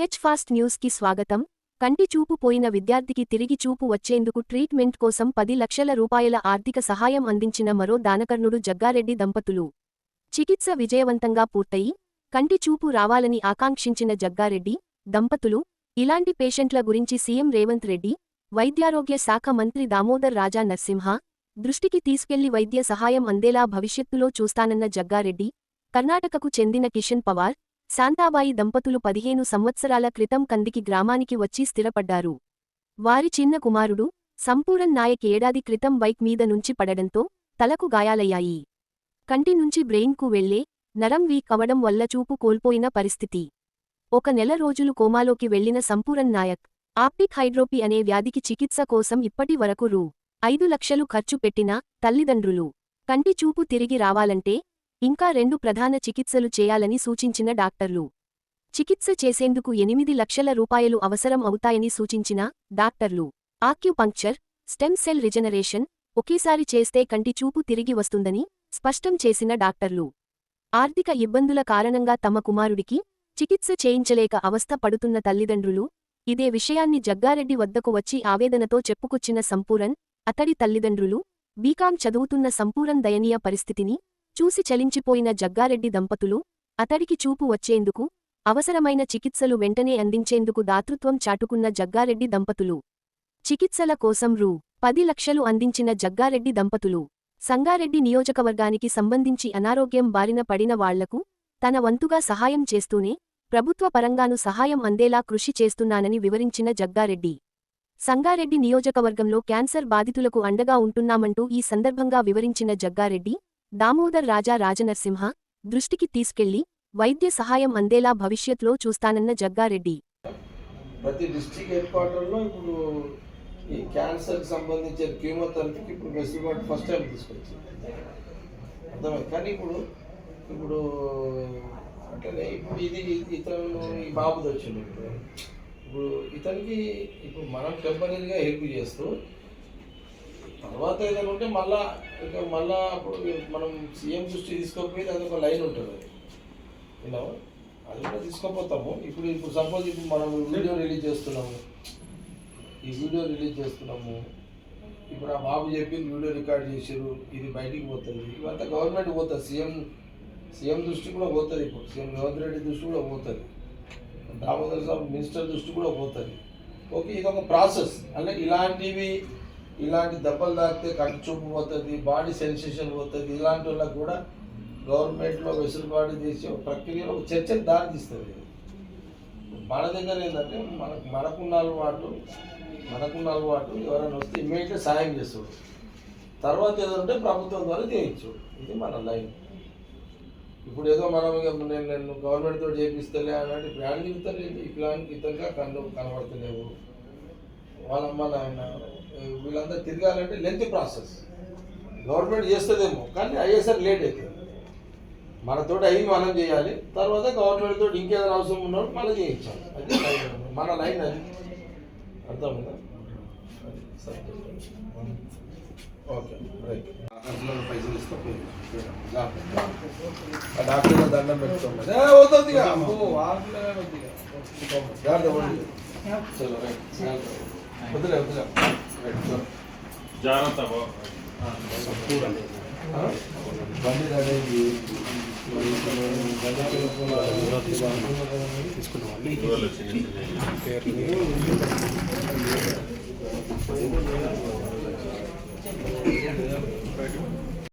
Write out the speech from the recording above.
H fast న్యూస్కి స్వాగతం. కంటి చూపు పోయిన విద్యార్థికి తిరిగి చూపు వచ్చేందుకు ట్రీట్మెంట్ కోసం పది లక్షల రూపాయల ఆర్థిక సహాయం అందించిన మరో దానకర్ణుడు జగ్గారెడ్డి దంపతులు. చికిత్స విజయవంతంగా పూర్తయి కంటి చూపు రావాలని ఆకాంక్షించిన జగ్గారెడ్డి దంపతులు ఇలాంటి పేషెంట్ల గురించి సీఎం రేవంత్ రెడ్డి వైద్యారోగ్య శాఖ మంత్రి దామోదర్ రాజా నరసింహ దృష్టికి తీసుకెళ్ళి వైద్య సహాయం అందేలా భవిష్యత్తులో చూస్తానన్న జగ్గారెడ్డి కర్ణాటకకు చెందిన కిషన్ పవార్ శాంతాబాయి దంపతులు పదిహేను సంవత్సరాల క్రితం కందికి గ్రామానికి వచ్చి స్థిరపడ్డారు. వారి చిన్న కుమారుడు సంపూరన్ నాయక్ ఏడాది క్రితం బైక్ మీద నుంచి పడడంతో తలకు గాయాలయ్యాయి. కంటి నుంచి బ్రెయిన్కు వెళ్ళే నరం వీక్ అవడం వల్ల చూపు కోల్పోయిన పరిస్థితి. ఒక నెల రోజులు కోమాలోకి వెళ్ళిన సంపూరన్ నాయక్ ఆప్టిక్ హైడ్రోపీ అనే వ్యాధికి చికిత్స కోసం ఇప్పటి వరకు రూ. ఐదు లక్షలు ఖర్చు పెట్టిన తల్లిదండ్రులు. కంటి చూపు తిరిగి రావాలంటే ఇంకా రెండు ప్రధాన చికిత్సలు చేయాలని సూచించిన డాక్టర్లు. చికిత్స చేసేందుకు ఎనిమిది లక్షల రూపాయలు అవసరం అవుతాయని సూచించిన డాక్టర్లు. ఆక్యుపంక్చర్ స్టెమ్ సెల్ రిజనరేషన్ ఒకేసారి చేస్తే కంటి చూపు తిరిగి వస్తుందని స్పష్టం చేసిన డాక్టర్లు. ఆర్థిక ఇబ్బందుల కారణంగా తమ కుమారుడికి చికిత్స చేయించలేక అవస్థ పడుతున్న తల్లిదండ్రులు ఇదే విషయాన్ని జగ్గారెడ్డి వద్దకు వచ్చి ఆవేదనతో చెప్పుకొచ్చిన సంపూరన్ అతడి తల్లిదండ్రులు బీకాం చదువుతున్న సంపూరన్ దయనీయ పరిస్థితిని చూసి చలించిపోయిన జగ్గారెడ్డి దంపతులు అతడికి చూపు వచ్చేందుకు అవసరమైన చికిత్సలు వెంటనే అందించేందుకు దాతృత్వం చాటుకున్న జగ్గారెడ్డి దంపతులు. చికిత్సల కోసం రూ. పది లక్షలు అందించిన జగ్గారెడ్డి దంపతులు సంగారెడ్డి నియోజకవర్గానికి సంబంధించి అనారోగ్యం బారిన పడిన వాళ్ళకు తన వంతుగా సహాయం చేస్తూనే ప్రభుత్వ పరంగాను సహాయం అందేలా కృషి చేస్తున్నానని వివరించిన జగ్గారెడ్డి. సంగారెడ్డి నియోజకవర్గంలో క్యాన్సర్ బాధితులకు అండగా ఉంటున్నామంటూ ఈ సందర్భంగా వివరించిన జగ్గారెడ్డి దామోదర్ రాజా రాజనరసింహ దృష్టికి తీసుకెళ్ళి వైద్య సహాయం అందేలా భవిష్యత్లో చూస్తానన్న జగ్గారెడ్డి. ప్రతి డిస్ట్రిక్ట్ హెడ్ క్వార్టర్లో ఇప్పుడు ఈ క్యాన్సర్కి సంబంధించిన కీమోథెరపీకి ఇప్పుడు వెసులుబాటు ఫస్ట్ టైం తీసుకొచ్చింది. అర్థమైంది? కానీ ఇప్పుడు ఇప్పుడు అంటే ఇప్పుడు ఇది ఇతను ఈ బాబుది వచ్చింది ఇప్పుడు. ఇప్పుడు ఇతనికి ఇప్పుడు మనం టెంపరీగా హెల్ప్ చేస్తూ తర్వాత ఏదైనా ఉంటే మళ్ళా ఇంకా మళ్ళా అప్పుడు మనం సీఎం దృష్టి తీసుకోకపోతే అది ఒక లైన్ ఉంటుంది. అది యూనో అది కూడా తీసుకోపోతాము. ఇప్పుడు ఇప్పుడు సపోజ్ ఇప్పుడు మనం వీడియో రిలీజ్ చేస్తున్నాము. ఈ వీడియో రిలీజ్ చేస్తున్నాము. ఇప్పుడు ఆ బాబు చెప్పి వీడియో రికార్డ్ చేసారు ఇది బయటికి పోతుంది. ఇవంతా గవర్నమెంట్ పోతుంది. సీఎం సీఎం దృష్టి కూడా పోతుంది ఇప్పుడు. సీఎం రేవంత్ రెడ్డి దృష్టి కూడా పోతుంది. దామోదర్ సాబ్ మినిస్టర్ దృష్టి కూడా పోతుంది. ఓకే ఇది ఒక ప్రాసెస్. అంటే ఇలాంటివి ఇలాంటి దెబ్బలు తాకితే కంటి చూపు పోతుంది బాడీ సెన్సేషన్ పోతుంది ఇలాంటి వాళ్ళకి కూడా గవర్నమెంట్లో వెసులుబాటు చేసే ఒక ప్రక్రియలో ఒక చర్చకు దారి తీస్తుంది. మన దగ్గర ఏంటంటే మనకు మనకున్న అలవాటు మనకున్న అలవాటు ఎవరైనా వస్తే ఇమ్మీడియట్గా సాయం చేస్తాడు తర్వాత ఏదంటే ప్రభుత్వం ద్వారా చేయించు. ఇది మన లైన్. ఇప్పుడు ఏదో మనం నేను నేను గవర్నమెంట్ తోటి చేపిస్తలే అన్నట్టు ప్లాన్ యాడ్ ఈ ఇట్లాంటి ఇతరుగా కన్ను కనబడతలేవు. వాళ్ళ అమ్మ నాయన వీళ్ళంతా తిరగాలంటే లెంత్ ప్రాసెస్ గవర్నమెంట్ చేస్తుందేమో కానీ అయ్యేసరికి లేట్ అవుతుంది మనతోటి అయ్యి మనం చేయాలి తర్వాత గవర్నమెంట్ తోటి ఇంకేదైనా అవసరం ఉన్నప్పుడు మనం చేయించాలి. అది. మన లైన్ అది. అర్థమైందా. Okay right. అందులో పైసలు ఇస్తా డాక్టర్ దండం వద్దు. జాగ్రత్త పోండి. చలో రైట్. వదిలే వదిలే. జాగ్రత్త బండి అనేది తీసుకున్నాం.